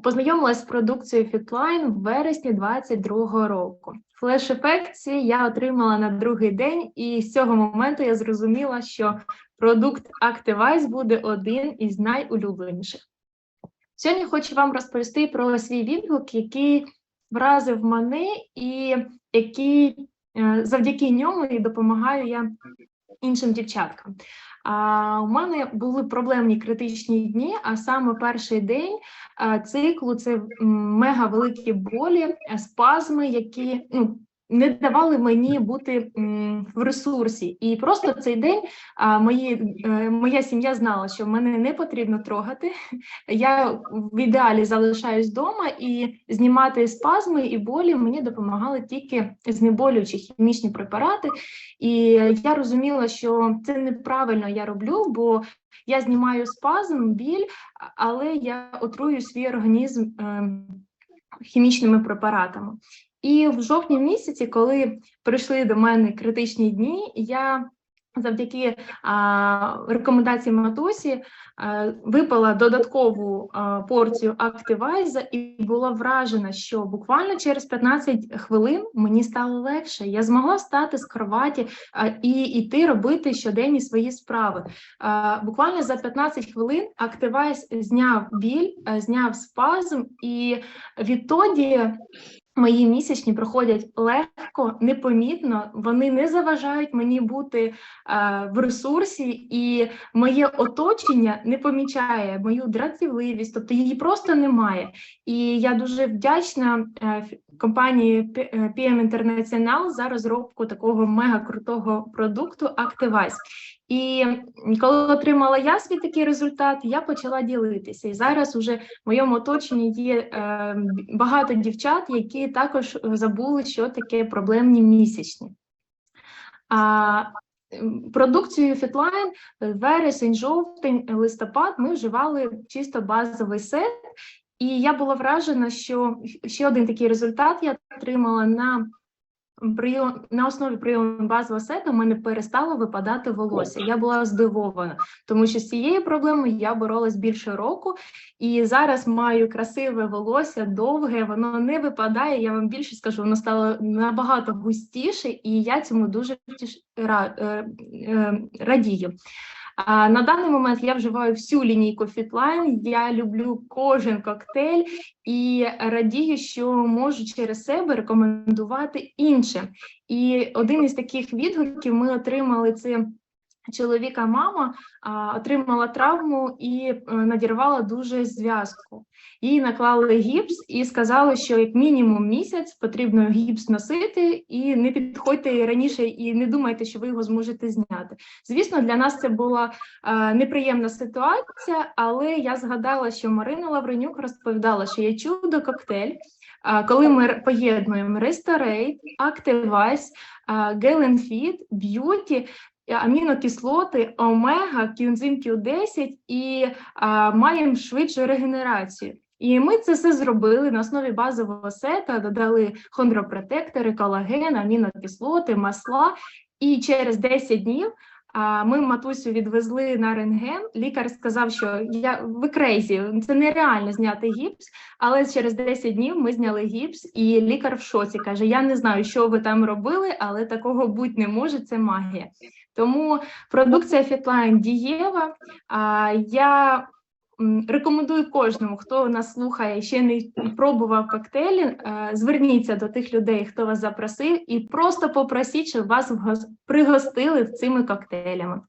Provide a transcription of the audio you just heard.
Познайомилась з продукцією Fitline в вересні 22-го року. Флеш-ефект цей я отримала на другий день, і з цього моменту я зрозуміла, що продукт Activize буде один із найулюбленіших. Сьогодні хочу вам розповісти про свій відгук, який вразив мене, і який е, завдяки ньому і допомагаю я іншим дівчаткам. А у мене були проблемні критичні дні, а саме перший день циклу це мега великі болі, е, спазми, які ну. Не давали мені бути в ресурсі, і просто цей день а, мої, е, моя сім'я знала, що мене не потрібно трогати. Я в ідеалі залишаюсь вдома і знімати спазми і болі мені допомагали тільки знеболюючі хімічні препарати. І я розуміла, що це неправильно я роблю, бо я знімаю спазм, біль, але я отрую свій організм ем, хімічними препаратами. І в жовтні місяці, коли прийшли до мене критичні дні, я завдяки а, рекомендації матусі а, випила додаткову а, порцію Activize і була вражена, що буквально через 15 хвилин мені стало легше. Я змогла встати з кроваті а, і йти робити щоденні свої справи. А, Буквально за 15 хвилин Activize зняв біль, а, зняв спазм, і відтоді мої місячні проходять легко, непомітно. Вони не заважають мені бути е, в ресурсі, і моє оточення не помічає мою дратівливість, тобто її просто немає. І я дуже вдячна е, компанії П- е, PM International за розробку такого мега крутого продукту Activize. І коли отримала я свій такий результат, я почала ділитися. І зараз уже в моєму оточенні є е, багато дівчат, які також забули, що таке проблемні місячні. А продукцію Fitline вересень, жовтень, листопад ми вживали чисто базовий сет. І я була вражена, що ще один такий результат я отримала на прийом на основі прийому базового сету в мене перестало випадати волосся. Я була здивована, тому що з цією проблемою я боролась більше року, і зараз маю красиве волосся, довге, воно не випадає. Я вам більше скажу, воно стало набагато густіше, і я цьому дуже е, е, радію. На даний момент я вживаю всю лінійку Fitline, Я люблю кожен коктейль і радію, що можу через себе рекомендувати іншим. І один із таких відгуків ми отримали це. Чоловіка мама а, отримала травму і е, надірвала дуже зв'язку. Їй наклали гіпс і сказали, що як мінімум місяць потрібно гіпс носити, і не підходьте раніше, і не думайте, що ви його зможете зняти. Звісно, для нас це була е, неприємна ситуація, але я згадала, що Марина Лавренюк розповідала, що є чудо коктейль. А, Коли ми поєднуємо Restorate, Activize, Gel Beauty, е, амінокислоти, омега, кюнзим Q10 і а, маємо швидшу регенерацію. І ми це все зробили на основі базового сета, додали хондропротектори, колаген, амінокислоти, масла. І через 10 днів а, ми матусю відвезли на рентген. Лікар сказав, що я ви крейзі, це нереально зняти гіпс. Але через 10 днів ми зняли гіпс, і лікар в шоці каже: Я не знаю, що ви там робили, але такого бути не може. Це магія. Тому продукція Fitline дієва. Я рекомендую кожному, хто нас слухає, ще не пробував коктейлі. е, Зверніться до тих людей, хто вас запросив, і просто попросіть, щоб вас пригостили цими коктейлями.